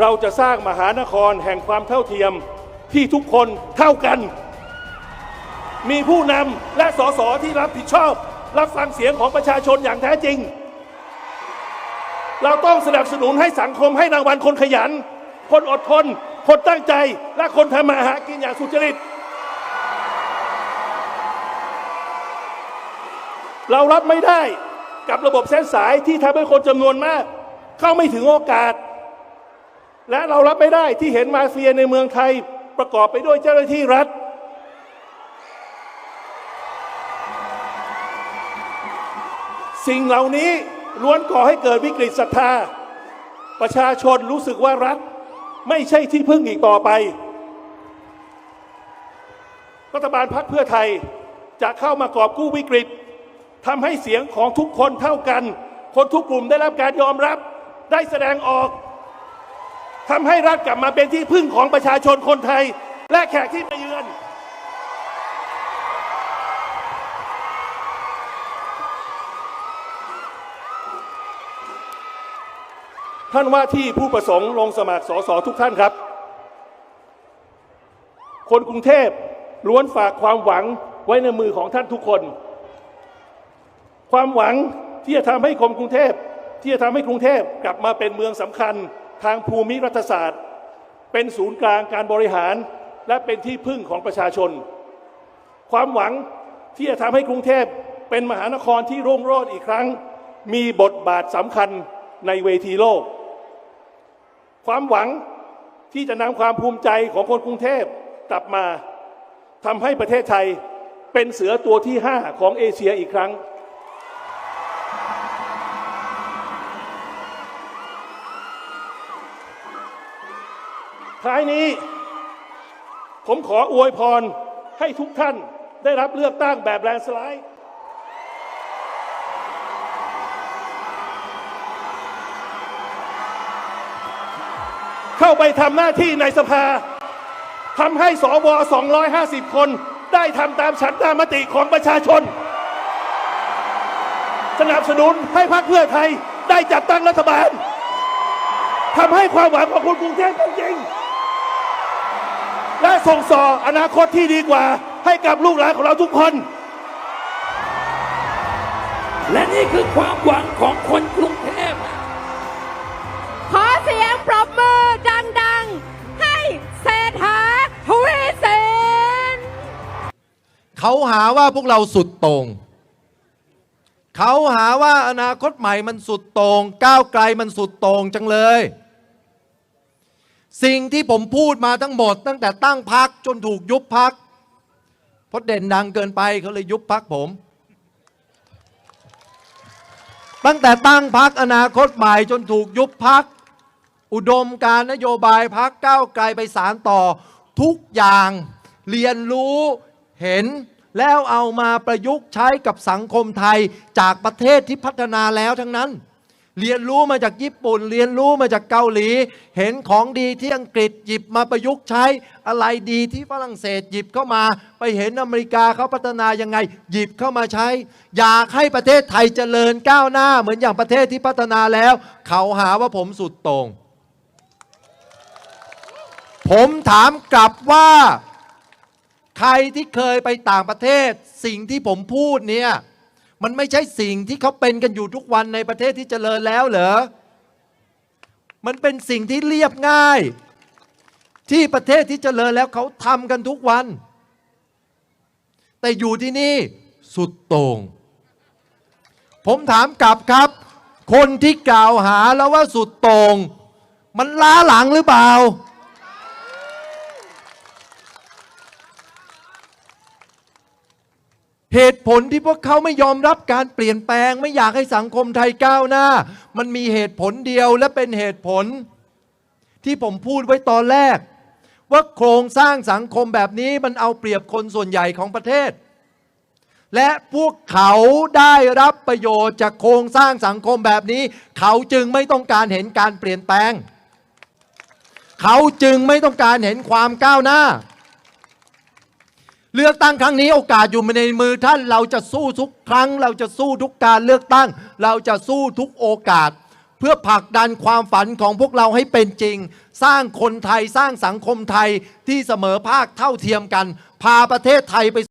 เราจะสร้างมหานครแห่งความเท่าเทียมที่ทุกคนเท่ากัน มีผู้นำและสสที่รับผิดชอบ รับฟังเสียงของประชาชนอย่างแท้จริง เราต้องสนับสนุนให้สังคมให้รางวัลคนขยัน คนอดทน คนตั้งใจ และคนทำมาหากินอย่างสุจริต เรารับไม่ได้กับระบบเส้นสายที่ทำให้คนจำนวนมาก เข้าไม่ถึงโอกาส และเรารับไม่ได้ที่เห็นมาเฟียในเมืองไทยประกอบไปด้วยเจ้าหน้าที่รัฐ สิ่งเหล่านี้ล้วนก่อให้เกิดวิกฤตศรัทธา ประชาชนรู้สึกว่ารัฐ ไม่ใช่ที่พึ่งอีกต่อไป รัฐบาลพักเพื่อไทยจะเข้ามากอบกู้วิกฤตทำให้เสียงของทุกคนเท่ากัน คนทุกกลุ่มได้รับการยอมรับได้แสดงออก ทำให้รัฐกลับมาเป็นที่พึ่งของประชาชนคนไทย และแขกที่มาเยือน ท่านว่าที่ผู้ประสงค์ลงสมัครสสทุกท่านครับ คนกรุงเทพล้วนฝากความหวังไว้ในมือของท่านทุกคน ความหวังที่จะทำให้คมกรุงเทพที่จะทำให้กรุงเทพกลับมาเป็นเมืองสำคัญ ทางภูมิรัฐศาสตร์ เป็นศูนย์กลางการบริหาร และเป็นที่พึ่งของประชาชน ความหวังที่จะทำให้กรุงเทพเป็นมหานครที่รุ่งโรจน์อีกครั้ง มีบทบาทสำคัญในเวทีโลก ความหวังที่จะนำความภูมิใจของคนกรุงเทพกลับมาทำให้ประเทศไทยเป็นเสือตัวที่ 5 ของเอเชียอีกครั้ง ท้ายนี้ ผมขออวยพรให้ทุกท่านได้รับเลือกตั้งแบบแลนสไลด์ เข้าไปทำหน้าที่ในสภาทำให้สว 250 คนได้ทำตามฉันทามติของประชาชน สนับสนุนให้พรรคเพื่อไทยได้จัดตั้งรัฐบาลทำให้ความหวังของคนกรุงเทพเป็นจริง และส่งต่ออนาคตที่ดีกว่า ให้กับลูกหลานของเราทุกคน และนี่คือความหวังของคนกรุงเทพ ขอเสียงปรบมือดังๆ ให้เศรษฐาทวีสินเขาหาว่าพวกเราสุดโต่งเขาหาว่าอนาคตใหม่มันสุดโต่งก้าวไกลมันสุดโต่งจังเลย สิ่งที่ผมพูดมาทั้งหมด ตั้งแต่ตั้งพักจนถูกยุบพักเพราะเด่นดังเกินไปเขาเลยยุบพักผม ตั้งแต่ตั้งพักอนาคตใหม่จนถูกยุบพัก อุดมการนโยบายพักก้าวไกลไปสารต่อ ทุกอย่างเรียนรู้เห็นแล้วเอามาประยุกต์ใช้กับสังคมไทยจากประเทศที่พัฒนาแล้วทั้งนั้น เรียนรู้มาจากญี่ปุ่น เรียนรู้มาจากเกาหลี เห็นของดีที่อังกฤษหยิบมาประยุกต์ใช้ อะไรดีที่ฝรั่งเศสหยิบเข้ามา ไปเห็นอเมริกาเขาพัฒนายังไง หยิบเข้ามาใช้ อยากให้ประเทศไทยเจริญก้าวหน้า เหมือนอย่างประเทศที่พัฒนาแล้ว เขาหาว่าผมสุดโต่งผมถามกลับว่า ใครที่เคยไปต่างประเทศ สิ่งที่ผมพูดเนี่ย มันไม่ใช่สิ่งที่เขาเป็นกันอยู่ทุกวันในประเทศที่เจริญแล้วเหรอ มันเป็นสิ่งที่เรียบง่าย ที่ประเทศที่เจริญแล้วเขาทำกันทุกวัน แต่อยู่ที่นี่สุดโต่งผมถามกลับครับ คนที่กล่าวหาแล้วว่าสุดโต่งมันล้าหลังหรือเปล่า เหตุผลที่พวกเขาไม่ยอมรับการเปลี่ยนแปลง ไม่อยากให้สังคมไทยก้าวหน้า มันมีเหตุผลเดียวและเป็นเหตุผล ที่ผมพูดไว้ตอนแรก ว่าโครงสร้างสังคมแบบนี้มันเอาเปรียบคนส่วนใหญ่ของประเทศ และพวกเขาได้รับประโยชน์จากโครงสร้างสังคมแบบนี้ เขาจึงไม่ต้องการเห็นการเปลี่ยนแปลง เขาจึงไม่ต้องการเห็นความก้าวหน้า เลือกตั้งครั้งนี้โอกาสอยู่ในมือท่านเราจะสู้ทุกครั้ง เราจะสู้ทุกการเลือกตั้ง เราจะสู้ทุกโอกาส เพื่อผลักดันความฝันของพวกเราให้เป็นจริง สร้างคนไทยสร้างสังคมไทยที่เสมอภาคเท่าเทียมกัน พาประเทศไทยไป